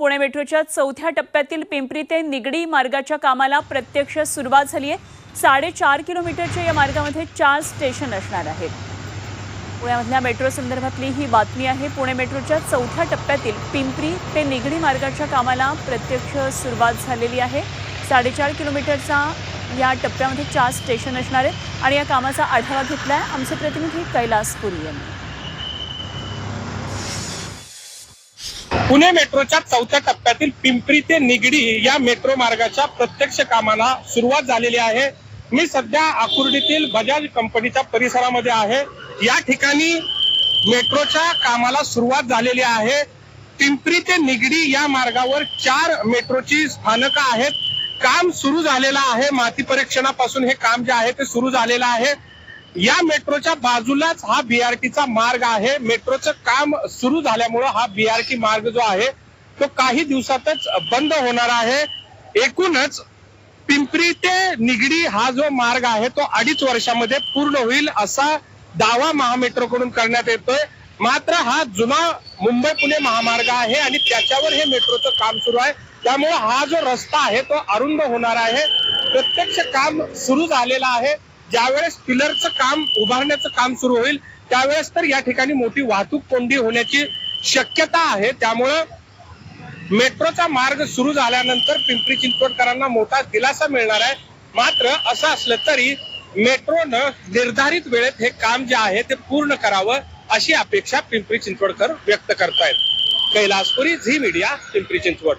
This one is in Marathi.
पुणे मेट्रोच्या चौथ्या टप्प्यातील पिंपरी ते निगडी मार्गाच्या कामाला प्रत्यक्ष सुरुवात झाली आहे. साडेचार किलोमीटरच्या या मार्गामध्ये चार स्टेशन असणार आहेत. पुण्यामधल्या मेट्रो संदर्भातली ही बातमी आहे. पुणे मेट्रोच्या चौथ्या टप्प्यातील पिंपरी ते निगडी मार्गाच्या कामाला प्रत्यक्ष सुरुवात झालेली आहे. साडेचार किलोमीटरचा या टप्प्यामध्ये चार स्टेशन असणार आहेत आणि या कामाचा आढावा घेतला आहे आमचे प्रतिनिधी कैलास पुरी यांनी. पुणे मेट्रोच्या चौथ्या टप्प्यातील पिंपरी ते निगडी या मेट्रो मार्गाच्या प्रत्यक्ष कामाला सुरुवात झालेली आहे. मी सध्या आकुर्डीतील बजाज कंपनीच्या परिसरामध्ये आहे. या ठिकाणी मेट्रोच्या कामाला सुरुवात झालेली आहे. पिंपरी ते निगडी या मार्गावर चार मेट्रोची स्थानकं आहेत. काम सुरू झालेलं आहे. माती परीक्षणापासून हे काम जे आहे ते सुरू झालेलं आहे. या मेट्रोच्या बाजूलाच हा बीआरटीचा मार्ग आहे. मेट्रोचं काम सुरू झाल्यामुळं हा बीआरटी मार्ग जो आहे तो काही दिवसातच बंद होणार आहे. एकूणच पिंपरी ते निगडी हा जो मार्ग आहे तो अडीच वर्षामध्ये पूर्ण होईल असा दावा महामेट्रोकडून करण्यात येतोय. मात्र हा जुना मुंबई पुणे महामार्ग आहे आणि त्याच्यावर हे मेट्रोचं काम सुरू आहे. त्यामुळे हा जो रस्ता आहे तो अरुंद होणार आहे. प्रत्यक्ष काम सुरू झालेलं आहे. ज्यावेळेस पिलरचं काम उभारण्याचं काम सुरू होईल त्यावेळेस तर या ठिकाणी मोठी वाहतूक कोंडी होण्याची शक्यता आहे. त्यामुळं मेट्रोचा मार्ग सुरू झाल्यानंतर पिंपरी चिंचवडकरांना मोठा दिलासा मिळणार आहे. मात्र असं असलं तरी मेट्रोनं निर्धारित वेळेत हे काम जे आहे ते पूर्ण करावं अशी अपेक्षा पिंपरी चिंचवडकर व्यक्त करतायत. Kailaspuri Zee media Pimpri Chinchwad.